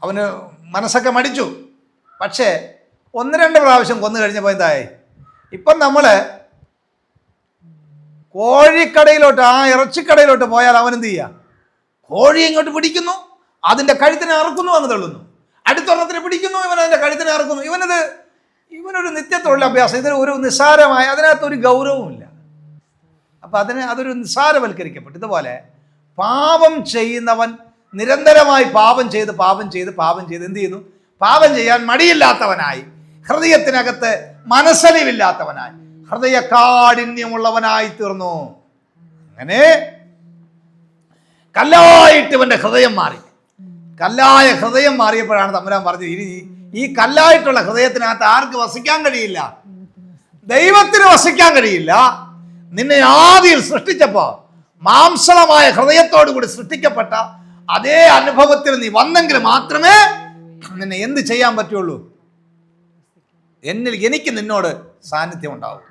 അവന് മനസ്സൊക്കെ മടിച്ചു. പക്ഷേ ഒന്ന് രണ്ട് പ്രാവശ്യം കൊന്നു കഴിഞ്ഞപ്പോൾ എന്തായി? ഇപ്പം നമ്മൾ കോഴിക്കടയിലോട്ട് ആ ഇറച്ചിക്കടയിലോട്ട് പോയാൽ അവൻ എന്ത് ചെയ്യുക കോഴി ഇങ്ങോട്ട് പിടിക്കുന്നു അതിന്റെ കഴുത്തിനെ അറുക്കുന്നു അങ്ങ് തള്ളുന്നു അടുത്തൊരെണ്ണത്തിന് പിടിക്കുന്നു ഇവൻ അതിന്റെ കഴുത്തിനെ അറുക്കുന്നു. ഇവനത് ഇവനൊരു നിത്യ അഭ്യാസം ഇതിന് ഒരു നിസ്സാരമായ അതിനകത്തൊരു ഗൗരവമില്ല അപ്പം അതിന് അതൊരു നിസ്സാരവൽക്കരിക്കപ്പെട്ടു. ഇതുപോലെ പാപം ചെയ്യുന്നവൻ നിരന്തരമായി പാപം ചെയ്ത് പാപം ചെയ്ത് പാപം ചെയ്ത് എന്ത് ചെയ്യുന്നു? പാപം ചെയ്യാൻ മടിയില്ലാത്തവനായി ഹൃദയത്തിനകത്ത് മനസ്സലിവില്ലാത്തവനായി. ഹൃദയ കാഠിന്യമുള്ളവനായി തീർന്നു. അങ്ങനെ കല്ലായിട്ട് ഇവന്റെ ഹൃദയം മാറി. കല്ലായ ഹൃദയം മാറിയപ്പോഴാണ് തമ്പുരാൻ പറഞ്ഞത് ഇനി ഈ- കല്ലായിട്ടുള്ള ഹൃദയത്തിനകത്ത് ആർക്ക് വസിക്കാൻ കഴിയില്ല? ദൈവത്തിന് വസിക്കാൻ കഴിയില്ല. നിന്നെ ആദിയിൽ സൃഷ്ടിച്ചപ്പോ മാംസളമായ ഹൃദയത്തോടു കൂടി സൃഷ്ടിക്കപ്പെട്ട അതേ അനുഭവത്തിൽ നീ വന്നെങ്കിൽ മാത്രമേ നിന്നെ എന്ത് ചെയ്യാൻ പറ്റുള്ളൂ? എന്നിൽ എനിക്ക് നിന്നോട് സാന്നിധ്യം ഉണ്ടാവും.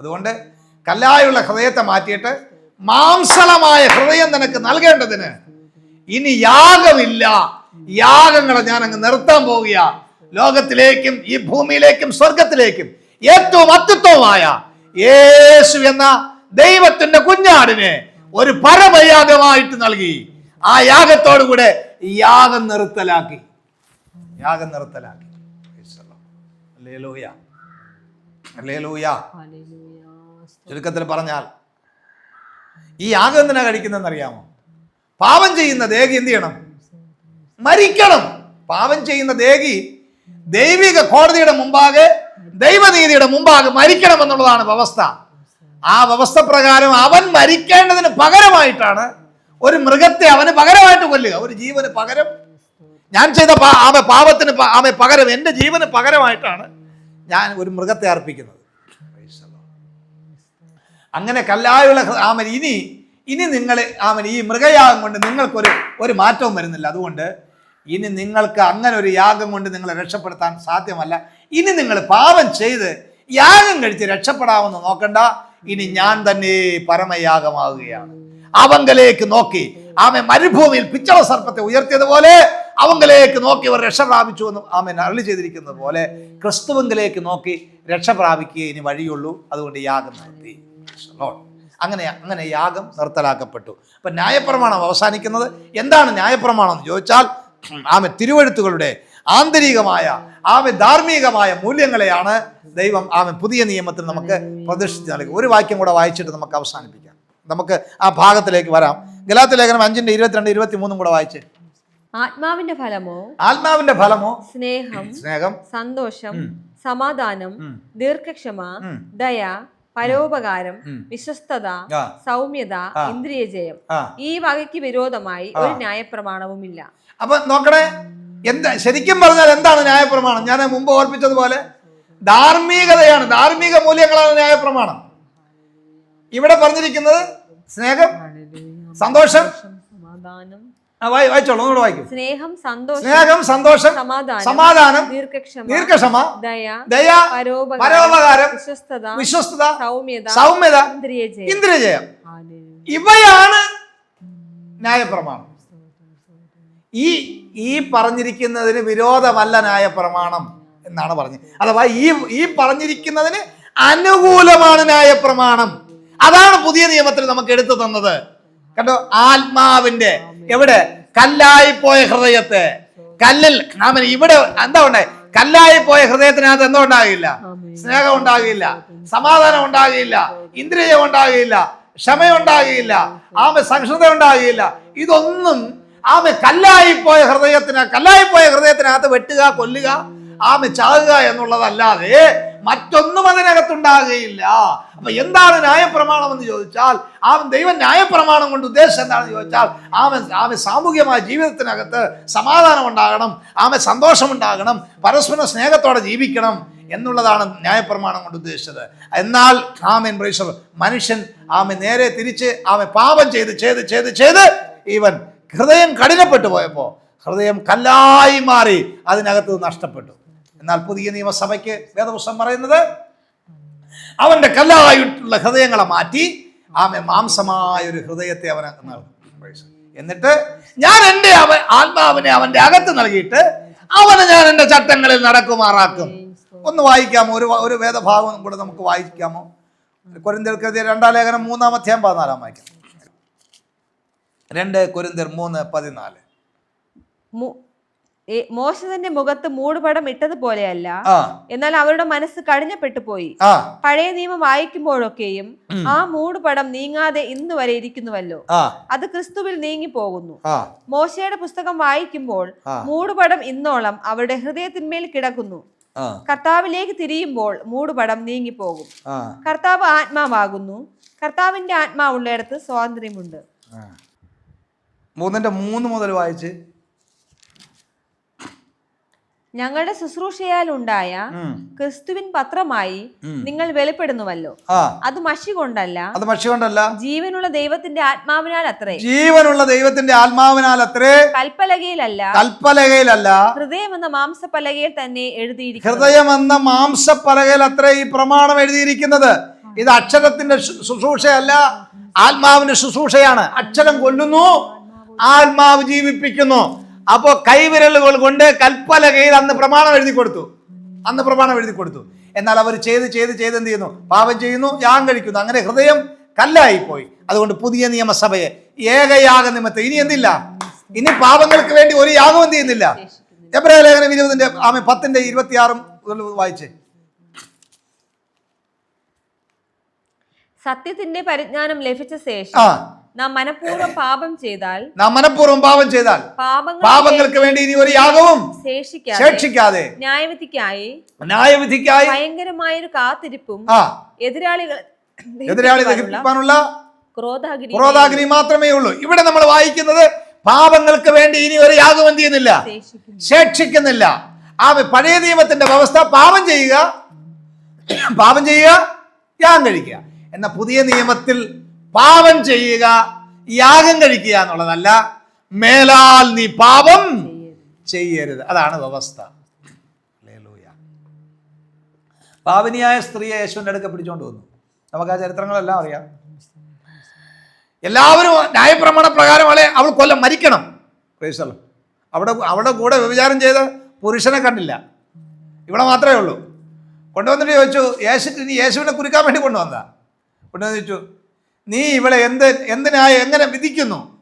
അതുകൊണ്ട് കല്ലായുള്ള ഹൃദയത്തെ മാറ്റിയിട്ട് മാംസളമായ ഹൃദയം നിനക്ക് നൽകേണ്ടതിന് ഇനി യാഗമില്ല. യാഗങ്ങളെ ഞാൻ അങ്ങ് നിർത്താൻ പോവുക ലോകത്തിലേക്കും ഈ ഭൂമിയിലേക്കും സ്വർഗത്തിലേക്കും ഏറ്റവും അത്യുത്വമായ യേശു എന്ന ദൈവത്തിന്റെ കുഞ്ഞാടിനെ ഒരു പരമയാഗമായിട്ട് നൽകി. ആ യാഗത്തോടുകൂടെ യാഗം നിർത്തലാക്കി. യാഗം നിർത്തലാക്കി. ചുരുക്കത്തിൽ പറഞ്ഞാൽ ഈ യാഗം എന്തിനാ കഴിക്കുന്നതെന്ന് അറിയാമോ പാപം ചെയ്യുന്ന ദേഹി എന്ത് ചെയ്യണം? മരിക്കണം. പാപം ചെയ്യുന്ന ദേഹി ദൈവിക കോടതിയുടെ മുമ്പാകെ ദൈവനീതിയുടെ മുമ്പാകെ മരിക്കണം എന്നുള്ളതാണ് വ്യവസ്ഥ. ആ വ്യവസ്ഥ പ്രകാരം അവൻ മരിക്കേണ്ടതിന് പകരമായിട്ടാണ് ഒരു മൃഗത്തെ അവന് പകരമായിട്ട് കൊല്ലുക. ഒരു ജീവന് പകരം ഞാൻ ചെയ്ത ആമ പാപത്തിന് ആമ പകരം എന്റെ ജീവന് പകരമായിട്ടാണ് ഞാൻ ഒരു മൃഗത്തെ അർപ്പിക്കുന്നത്. അങ്ങനെ കല്ലായുള്ള ആമൻ ഇനി ഇനി നിങ്ങൾ ആമൻ ഈ മൃഗയാഗം കൊണ്ട് നിങ്ങൾക്കൊരു ഒരു മാറ്റവും വരുന്നില്ല. അതുകൊണ്ട് ഇനി നിങ്ങൾക്ക് അങ്ങനെ ഒരു യാഗം കൊണ്ട് നിങ്ങളെ രക്ഷപ്പെടുത്താൻ സാധ്യമല്ല. ഇനി നിങ്ങൾ പാപം ചെയ്ത് യാഗം കഴിച്ച് രക്ഷപ്പെടാമെന്ന് നോക്കണ്ട. ഇനി ഞാൻ തന്നെ പരമയാഗമാകുകയാണ്. അവങ്കലേക്ക് നോക്കി. ആമെ മരുഭൂമിയിൽ പിച്ചള സർപ്പത്തെ ഉയർത്തിയതുപോലെ അവങ്കലേക്ക് നോക്കി അവർ രക്ഷ പ്രാപിച്ചു എന്ന് ആമൻ അരളി ചെയ്തിരിക്കുന്നത് പോലെ ക്രിസ്തുവങ്കലേക്ക് നോക്കി രക്ഷ പ്രാപിക്കുകയേ ഇനി വഴിയുള്ളൂ. അതുകൊണ്ട് യാഗം നടത്തി. അങ്ങനെ അങ്ങനെ യാഗം നിർത്തലാക്കപ്പെട്ടു. അപ്പൊ ന്യായപ്രമാണം അവസാനിക്കുന്നത് എന്താണ് ന്യായപ്രമാണം എന്ന് ചോദിച്ചാൽ ആമെ തിരുവഴുത്തുകളുടെ ആന്തരികമായ ആമെ ധാർമ്മികമായ മൂല്യങ്ങളെയാണ് ദൈവം ആമെ പുതിയ നിയമത്തിൽ നമുക്ക് പ്രദർശിച്ച് നൽകുക ഒരു വാക്യം കൂടെ വായിച്ചിട്ട് നമുക്ക് അവസാനിപ്പിക്കാം. നമുക്ക് ആ ഭാഗത്തിലേക്ക് വരാം. ഗലാത്ത ലേഖനം അഞ്ചിന്റെ ഇരുപത്തിരണ്ട് ഇരുപത്തി മൂന്നും കൂടെ വായിച്ച്. ആത്മാവിന്റെ ഫലമോ? ആത്മാവിന്റെ ഫലമോ? സ്നേഹം സ്നേഹം. സന്തോഷം സമാധാനം ദീർഘക്ഷമ ദയ പരോപകാരം. വിശ്വസ്തത സൗമ്യത ഇന്ദ്രിയ ഇന്ദ്രിയജയം. ഈ വകയ്ക്ക് വിരോധമായി ഒരു ന്യായപ്രമാണവുമില്ല. അപ്പൊ നോക്കണേ എന്താ ശരിക്കും പറഞ്ഞാൽ എന്താണ് ന്യായപ്രമാണം? ഞാൻ മുമ്പ് ഓർപ്പിച്ചതുപോലെ ധാർമ്മികതയാണ് ധാർമ്മിക മൂല്യങ്ങളാണ് ന്യായപ്രമാണം. ഇവിടെ പറഞ്ഞിരിക്കുന്നത് സ്നേഹം സന്തോഷം സമാധാനം വായിച്ചോളൂ ഒന്നുകൂടെ വായിക്കും. സ്നേഹം സന്തോഷം സ്നേഹം സന്തോഷം സമാധാനം സമാധാനം ദീർഘക്ഷമ ദീർഘക്ഷമ ദയ ദയ പരോപകാരം വിശ്വസ്തത വിശ്വസ്തത സൗമ്യത സൗമ്യത ഇന്ദ്രിയജയം. ഇന്ദ്രിയജയം. ഇവയാണ് ന്യായപ്രമാണം. ഈ ഈ പറഞ്ഞിരിക്കുന്നതിന് വിരോധമല്ല ന്യായപ്രമാണം എന്നാണ് പറഞ്ഞത്. അഥവാ ഈ ഈ പറഞ്ഞിരിക്കുന്നതിന് അനുകൂലമാണ് ന്യായപ്രമാണം. അതാണ് പുതിയ നിയമത്തിൽ നമുക്ക് എടുത്തു തന്നത്. കണ്ടോ? ആത്മാവിന്റെ എവിടെ? കല്ലായി പോയ ഹൃദയത്തെ. കല്ലിൽ അവൻ ഇവിടെ എന്താ ഉണ്ടായി കല്ലായി പോയ ഹൃദയത്തിനകത്ത് എന്തോ ഉണ്ടാകില്ല? സ്നേഹം ഉണ്ടാകില്ല സമാധാനം ഉണ്ടാകില്ല ഇന്ദ്രിയം ഉണ്ടാകില്ല ക്ഷമയുണ്ടാകില്ല ആമ സഹിഷ്ണുത ഉണ്ടാകില്ല. ഇതൊന്നും ആമ കല്ലായി പോയ ഹൃദയത്തിന് കല്ലായി പോയ ഹൃദയത്തിനകത്ത് വെട്ടുക കൊല്ലുക ആമ ചാകുക എന്നുള്ളതല്ലാതെ മറ്റൊന്നും അതിനകത്തുണ്ടാകുകയില്ല. അപ്പൊ എന്താണ് ന്യായപ്രമാണം എന്ന് ചോദിച്ചാൽ ആവൻ ദൈവം ന്യായപ്രമാണം കൊണ്ട് ഉദ്ദേശം എന്താണെന്ന് ചോദിച്ചാൽ ആമൻ ആമ സാമൂഹ്യമായ ജീവിതത്തിനകത്ത് സമാധാനം ഉണ്ടാകണം ആമ സന്തോഷം ഉണ്ടാകണം പരസ്പര സ്നേഹത്തോടെ ജീവിക്കണം എന്നുള്ളതാണ് ന്യായപ്രമാണം കൊണ്ട് ഉദ്ദേശിച്ചത്. എന്നാൽ ആമൻ പ്രൈസർ മനുഷ്യൻ ആമ നേരെ തിരിച്ച് ആമ പാപം ചെയ്ത് ചെയ്ത് ചെയ്ത് ചെയ്ത് ഇവൻ ഹൃദയം കഠിനപ്പെട്ടു പോയപ്പോൾ ഹൃദയം കല്ലായി മാറി അതിനകത്ത് നഷ്ടപ്പെട്ടു. എന്നാൽ പുതിയ നിയമസഭയ്ക്ക് വേദപുസ്തകം പറയുന്നത് അവന്റെ കല്ലായിട്ടുള്ള ഹൃദയങ്ങളെ മാറ്റി ആമെ മാംസമായ ഒരു ഹൃദയത്തെ നൽകും. എന്നിട്ട് ഞാൻ എന്റെ അവൻ ആത്മാവിനെ അവന്റെ അകത്ത് നൽകിയിട്ട് അവനെ ഞാൻ എന്റെ ചട്ടങ്ങളിൽ നടക്കുമാറാക്കും. ഒന്ന് വായിക്കാമോ? ഒരു ഒരു വേദഭാഗം കൂടെ നമുക്ക് വായിക്കാമോ? കൊരിന്തിയർക്കെതിരെ രണ്ടാം ലേഖനം മൂന്നാം അധ്യായം പതിനാലാം വായിക്കാം. രണ്ട് കൊരിന്തർ മൂന്ന് പതിനാല്. മു- ഏ- മോശ തന്റെ മുഖത്ത് മൂടുപടം ഇട്ടതുപോലെയല്ല എന്നാൽ അവരുടെ മനസ്സ് കടിഞ്ഞപ്പെട്ടു പോയി പഴയ നിയമം വായിക്കുമ്പോഴൊക്കെയും ആ മൂടുപടം നീങ്ങാതെ ഇന്ന് വരെ ഇരിക്കുന്നുവല്ലോ. അത് ക്രിസ്തുവിൽ നീങ്ങി പോകുന്നു മോശയുടെ പുസ്തകം വായിക്കുമ്പോൾ. മൂടുപടം ഇന്നോളം അവരുടെ ഹൃദയത്തിന്മേൽ കിടക്കുന്നു. കർത്താവിലേക്ക് തിരിയുമ്പോൾ മൂടുപടം നീങ്ങിപ്പോകും. കർത്താവ് ആത്മാവാകുന്നു. കർത്താവിന്റെ ആത്മാവുള്ളിടത്ത് സ്വാതന്ത്ര്യമുണ്ട്. മൂന്നിന്റെ മൂന്ന് മുതൽ വായിച്ച് ഞങ്ങളുടെ ശുശ്രൂഷയാൽ ഉണ്ടായ ക്രിസ്തുവിൻ പത്രമായി നിങ്ങൾ വെളിപ്പെടുന്നുവല്ലോ. അത് മഷി കൊണ്ടല്ല. അത് മഷി കൊണ്ടല്ല. ജീവനുള്ള ദൈവത്തിന്റെ ആത്മാവിനാൽ അത്രേ. ജീവനുള്ള ദൈവത്തിന്റെ ആത്മാവിനാൽ അത്രേ. കൽപ്പലകയിലല്ല. കൽപ്പലകയിലല്ല. ഹൃദയം എന്ന മാംസപ്പലകയിൽ തന്നെ എഴുതിയിരിക്കുന്നു ഹൃദയം എന്ന മാംസപ്പലകയിൽ അത്രേ ഈ പ്രമാണം എഴുതിയിരിക്കുന്നത്. ഇത് അക്ഷരത്തിന്റെ ശുശ്രൂഷയല്ല ആത്മാവിന്റെ ശുശ്രൂഷയാണ്. അക്ഷരം കൊല്ലുന്നു ആത്മാവ് ജീവിപ്പിക്കുന്നു. അപ്പോ കൈവിരലുകൾ കൊണ്ട് കൽപ്പലകയിൽ അന്ന് പ്രമാണം എഴുതി കൊടുത്തു. അന്ന് പ്രമാണം എഴുതി കൊടുത്തു. എന്നാൽ അവർ ചെയ്ത് ചെയ്ത് ചെയ്ത് എന്ത് ചെയ്യുന്നു? പാപം ചെയ്യുന്നു യാഗം കഴിക്കുന്നു. അങ്ങനെ ഹൃദയം കല്ലായിപ്പോയി. അതുകൊണ്ട് പുതിയ നിയമസഭയെ ഏകയാഗ നിമിത്തം. ഇനി എന്തില്ല? ഇനി പാപങ്ങൾക്ക് വേണ്ടി ഒരു യാഗം എന്ത് ചെയ്യുന്നില്ല? എബ്രായ ലേഖനം ഇരുപതിന്റെ ആമെ പത്തിന്റെ ഇരുപത്തിയാറും വായിച്ചേ. സത്യത്തിന്റെ പരിജ്ഞാനം ലഭിച്ച ശേഷം നാം മനഃപൂർവം പാപം ചെയ്താൽ നാം മനഃപൂർവം പാപം ചെയ്താൽ പാപങ്ങൾ പാപങ്ങൾക്ക് വേണ്ടി ഇനി ഒരു യാഗവും ശേഷിക്കാതെ ന്യായവിധിക്കായി ന്യായവിധിക്കായി ഭയങ്കരമായ ഒരു കാത്തിരിപ്പും എതിരാളികൾ എതിരാളികൾ എതിരാളി ദഹിപ്പിക്കാനുള്ള ക്രോധാഗ്നി ക്രോധാഗ്നി മാത്രമേ ഉള്ളൂ. ഇവിടെ നമ്മൾ വായിക്കുന്നത് പാപങ്ങൾക്ക് വേണ്ടി ഇനി ഒരു യാഗം എന്ത് ചെയ്യുന്നില്ല? ശേഷിക്കുന്നില്ല. ആ പഴയ നിയമത്തിന്റെ വ്യവസ്ഥ പാപം ചെയ്യുക പാപം ചെയ്യുക യാഗം കഴിക്കുക. എന്ന പുതിയ നിയമത്തിൽ പാപം ചെയ്യുക യാഗം കഴിക്കുക എന്നുള്ളതല്ല മേലാൽ നീ പാപം ചെയ്യരുത്. അതാണ് വ്യവസ്ഥ. പാവനിയായ സ്ത്രീയെ യേശുവിന്റെ അടുക്ക പിടിച്ചോണ്ട് വന്നു. നമുക്ക് ആ ചരിത്രങ്ങളെല്ലാം അറിയാം. എല്ലാവരും ന്യായപ്രമാണ പ്രകാരം അവളെ അവൾ കൊല്ലം മരിക്കണം. പ്രൈസല്ലോ അവിടെ അവിടെ കൂടെ വ്യഭിചാരം ചെയ്ത പുരുഷനെ കണ്ടില്ല. ഇവിടെ മാത്രമേ ഉള്ളൂ. കൊണ്ടുവന്നിട്ട് ചോദിച്ചു യേശു ഇനി യേശുവിനെ കുരുക്കാൻ വേണ്ടി കൊണ്ടുവന്നതാ? കൊണ്ടുവന്ന് ചോദിച്ചു നീ ഇവളെ എന്ത് എന്തിനായി എങ്ങനെ വിധിക്കുന്നു?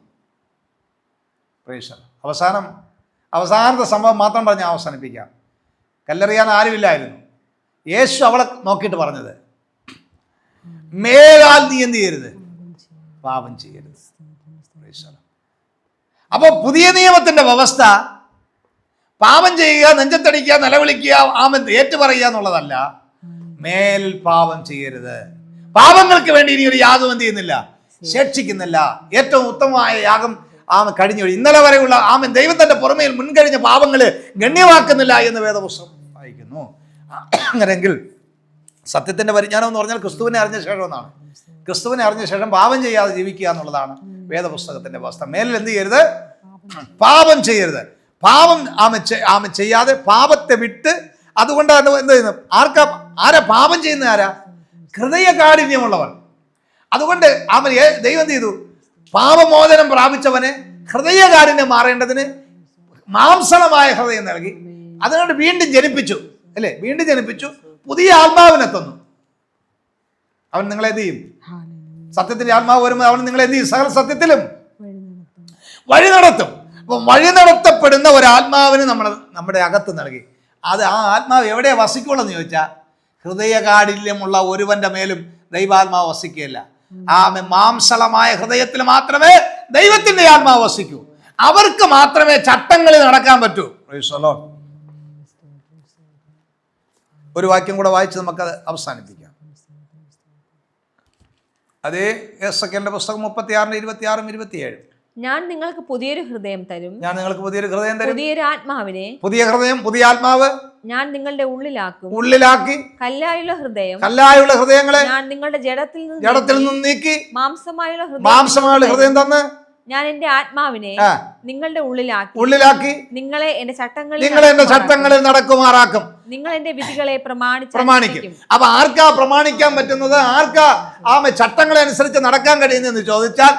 അവസാനം അവസാനത്തെ സംഭവം മാത്രം പറഞ്ഞ് അവസാനിപ്പിക്കാം. കല്ലെറിയാൻ ആരുമില്ലായിരുന്നു. യേശു അവളെ നോക്കിയിട്ട് പറഞ്ഞത് മേലാൽ നീ എന്ത് ചെയ്യരുത്? പാപം ചെയ്യരുത്. അപ്പോൾ പുതിയ നിയമത്തിന്റെ വ്യവസ്ഥ പാപം ചെയ്യുക നെഞ്ചത്തടിക്കുക നിലവിളിക്കുക ആമൻ ഏറ്റുപറയുക എന്നുള്ളതല്ല മേൽ പാപം ചെയ്യരുത്. പാപങ്ങൾക്ക് വേണ്ടി ഇനി ഒരു യാഗം എന്ത് ചെയ്യുന്നില്ല? ശേഷിക്കുന്നില്ല. ഏറ്റവും ഉത്തമമായ യാഗം ആമ കഴിഞ്ഞു ഇന്നലെ വരെയുള്ള ആമൻ ദൈവത്തിന്റെ പുറമേൽ മുൻകഴിഞ്ഞ പാപങ്ങൾ ഗണ്യമാക്കുന്നില്ല എന്ന് വേദപുസ്തകം വായിക്കുന്നു. അങ്ങനെങ്കിൽ സത്യത്തിന്റെ പരിജ്ഞാനം എന്ന് പറഞ്ഞാൽ ക്രിസ്തുവിനെ അറിഞ്ഞ ശേഷം എന്നാണ്. ക്രിസ്തുവിനെ അറിഞ്ഞ ശേഷം പാപം ചെയ്യാതെ ജീവിക്കുക എന്നുള്ളതാണ് വേദപുസ്തകത്തിന്റെ അവസ്ഥ. മേലിൽ എന്ത് ചെയ്യരുത്? പാപം ചെയ്യരുത്. പാപം ആമ ആമ ചെയ്യാതെ പാപത്തെ വിട്ട് അതുകൊണ്ടാണ് എന്ത് ചെയ്യുന്നത് ആർക്കാ ആരാ പാപം ചെയ്യുന്ന ആരാ? ഹൃദയ കാഠിന്യമുള്ളവർ അതുകൊണ്ട് അവൻ ദൈവം ചെയ്തു? പാപമോചനം പ്രാപിച്ചവന് ഹൃദയകാഠിന്യം മാറേണ്ടതിന് മാംസളമായ ഹൃദയം നൽകി. അതുകൊണ്ട് വീണ്ടും ജനിപ്പിച്ചു. അല്ലേ? വീണ്ടും ജനിപ്പിച്ചു. പുതിയ ആത്മാവിനെ തന്നു അവൻ നിങ്ങളെ എന്ത് ചെയ്യും? സത്യത്തിന്റെ ആത്മാവ് വരുമ്പോൾ അവൻ നിങ്ങളെ എന്ത് ചെയ്യും? സകല സത്യത്തിലും വഴി നടത്തും. അപ്പം വഴി നടത്തപ്പെടുന്ന ഒരു ആത്മാവിന് നമ്മൾ നമ്മുടെ അകത്ത് നൽകി. അത് ആ ആത്മാവ് എവിടെയാണ് വസിക്കുള്ളൂ എന്ന് ചോദിച്ചാൽ ഹൃദയകാഠില്യമുള്ള ഒരുവന്റെ മേലും ദൈവാത്മാവ് വസിക്കുകയില്ല. ആ മാംസളമായ ഹൃദയത്തിൽ മാത്രമേ ദൈവത്തിന്റെ ആത്മാവ് വസിക്കൂ. അവർക്ക് മാത്രമേ ചട്ടങ്ങളിൽ നടക്കാൻ പറ്റൂ. ഒരു വാക്യം കൂടെ വായിച്ച് നമുക്കത് അവസാനിപ്പിക്കാം. അതേ എസ് എക്കലിന്റെ പുസ്തകം മുപ്പത്തിയാറിന് ഇരുപത്തിയാറും ഇരുപത്തിയേഴും. ഞാൻ നിങ്ങൾക്ക് പുതിയൊരു ഹൃദയം തരും. ഞാൻ നിങ്ങൾക്ക് പുതിയൊരു ഹൃദയം തരും. പുതിയൊരു ആത്മാവിനെ പുതിയ ഹൃദയം പുതിയ ആത്മാവ് ഞാൻ നിങ്ങളുടെ ഉള്ളിലാക്കും. ഉള്ളിലാക്കി കല്ലായുള്ള ഹൃദയം കല്ലായുള്ള ഹൃദയങ്ങളെ ഞാൻ നിങ്ങളുടെ ജഡത്തിൽ നിന്ന് ജഡത്തിൽ നിന്ന് നീക്കി മാംസമായുള്ള ഹൃദയം മാംസമായുള്ള ഹൃദയം തന്ന് ഞാൻ എന്റെ ആത്മാവിനെ നിങ്ങളുടെ ഉള്ളിലാക്കി. ഉള്ളിലാക്കി നിങ്ങളെ എന്റെ ചട്ടങ്ങളിൽ നിങ്ങളെ എന്റെ. ചട്ടങ്ങളിൽ നടക്കുമാറാക്കും. നിങ്ങൾ എന്റെ വിധികളെ പ്രമാണിച്ച് പ്രമാണിക്കും. അപ്പൊ ആർക്കാ പ്രമാണിക്കാൻ പറ്റുന്നത്? ആർക്കാ ആ ചട്ടങ്ങളെ അനുസരിച്ച് നടക്കാൻ കഴിയുന്നതെന്ന് ചോദിച്ചാൽ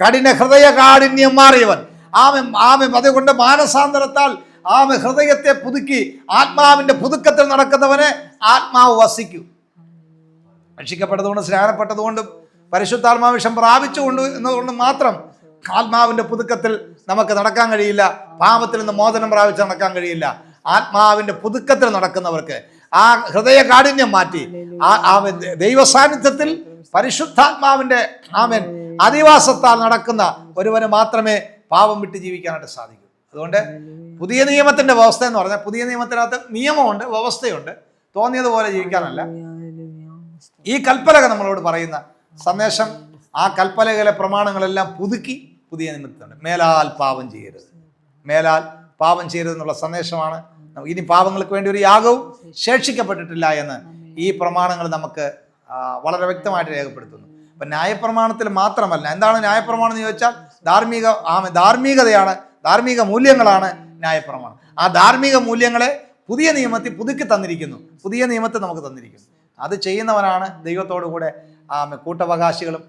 കഠിന ഹൃദയ കാഠിന്യം മാറിയവൻ. ആമെ ആമെ അതുകൊണ്ട് മാനസാന്തരത്താൽ ആമെ ഹൃദയത്തെ പുതുക്കി ആത്മാവിന്റെ പുതുക്കത്തിൽ നടക്കുന്നവനെ ആത്മാവ് വസിക്കും. രക്ഷിക്കപ്പെട്ടതുകൊണ്ട് സ്നാനപ്പെട്ടതുകൊണ്ടും പരിശുദ്ധാത്മാവിഷം പ്രാപിച്ചുകൊണ്ട് എന്നതുകൊണ്ട് മാത്രം ആത്മാവിന്റെ പുതുക്കത്തിൽ നമുക്ക് നടക്കാൻ കഴിയില്ല. പാപത്തിൽ നിന്ന് മോചനം പ്രാപിച്ച് നടക്കാൻ കഴിയില്ല. ആത്മാവിന്റെ പുതുക്കത്തിൽ നടക്കുന്നവർക്ക് ആ ഹൃദയ കാഠിന്യം മാറ്റി. ആ ദൈവ സാന്നിധ്യത്തിൽ പരിശുദ്ധാത്മാവിന്റെ ആമൻ അധിവാസത്താൽ നടക്കുന്ന ഒരുവന് മാത്രമേ പാപം വിട്ട് ജീവിക്കാനായിട്ട് സാധിക്കൂ. അതുകൊണ്ട് പുതിയ നിയമത്തിന്റെ വ്യവസ്ഥ എന്ന് പറഞ്ഞാൽ പുതിയ നിയമത്തിനകത്ത് നിയമമുണ്ട് വ്യവസ്ഥയുണ്ട്. തോന്നിയതുപോലെ ജീവിക്കാനല്ല. ഈ കൽപ്പലക നമ്മളോട് പറയുന്ന സന്ദേശം ആ കൽപ്പലകയിലെ പ്രമാണങ്ങളെല്ലാം പുതുക്കി പുതിയ നിമിത്തമുണ്ട് മേലാൽ പാപം ചെയ്യരുത്. മേലാൽ പാപം ചെയ്യരുത് എന്നുള്ള സന്ദേശമാണ്. ഇനി പാപങ്ങൾക്ക് വേണ്ടി ഒരു യാഗവും ശേഷിക്കപ്പെട്ടിട്ടില്ല എന്ന് ഈ പ്രമാണങ്ങൾ നമുക്ക് വളരെ വ്യക്തമായിട്ട് രേഖപ്പെടുത്തുന്നു. അപ്പം ന്യായപ്രമാണത്തിൽ മാത്രമല്ല എന്താണ് ന്യായപ്രമാണം എന്ന് ചോദിച്ചാൽ ധാർമ്മിക ആ ധാർമ്മികതയാണ് ധാർമ്മിക മൂല്യങ്ങളാണ് ന്യായപ്രമാണം. ആ ധാർമ്മിക മൂല്യങ്ങളെ പുതിയ നിയമത്തിൽ പുതുക്കി തന്നിരിക്കുന്നു. പുതിയ നിയമത്തെ നമുക്ക് തന്നിരിക്കുന്നു. അത് ചെയ്യുന്നവനാണ് ദൈവത്തോടു കൂടെ കൂട്ടവകാശികളും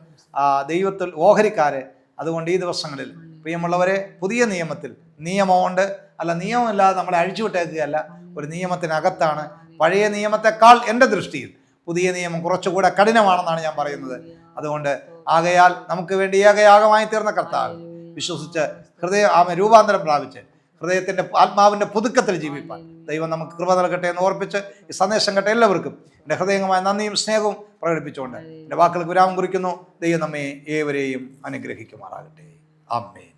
ദൈവത്തിൽ ഓഹരിക്കാര്. അതുകൊണ്ട് ഈ ദിവസങ്ങളിൽ പ്രിയമുള്ളവരെ പുതിയ നിയമത്തിൽ നിയമമുണ്ട്. അല്ല നിയമമില്ലാതെ നമ്മളെ അഴിച്ചുവിട്ടേക്കുകയല്ല. ഒരു നിയമത്തിനകത്താണ്. പഴയ നിയമത്തെക്കാൾ എന്റെ ദൃഷ്ടിയിൽ പുതിയ നിയമം കുറച്ചുകൂടെ കഠിനമാണെന്നാണ് ഞാൻ പറയുന്നത്. അതുകൊണ്ട് ആകയാൽ നമുക്ക് വേണ്ടി ഏകയാഗമായി തീർന്ന കർത്താവ് വിശ്വസിച്ച് ഹൃദയ ആമ രൂപാന്തരം പ്രാപിച്ച് ഹൃദയത്തിന്റെ ആത്മാവിന്റെ പുതുക്കത്തിൽ ജീവിപ്പാൻ. ദൈവം നമുക്ക് കൃപ നൽകട്ടെ എന്ന് ഓർപ്പിച്ച് ഈ സന്ദേശം കേട്ട എല്ലാവർക്കും എന്റെ ഹൃദയമായ നന്ദിയും സ്നേഹവും പ്രകടിപ്പിച്ചുകൊണ്ട് എന്റെ വാക്കുകൾക്ക് വിരാമം കുറിക്കുന്നു. ദൈവം നമ്മെ ഏവരെയും അനുഗ്രഹിക്കുമാറാകട്ടെ. ആമേൻ.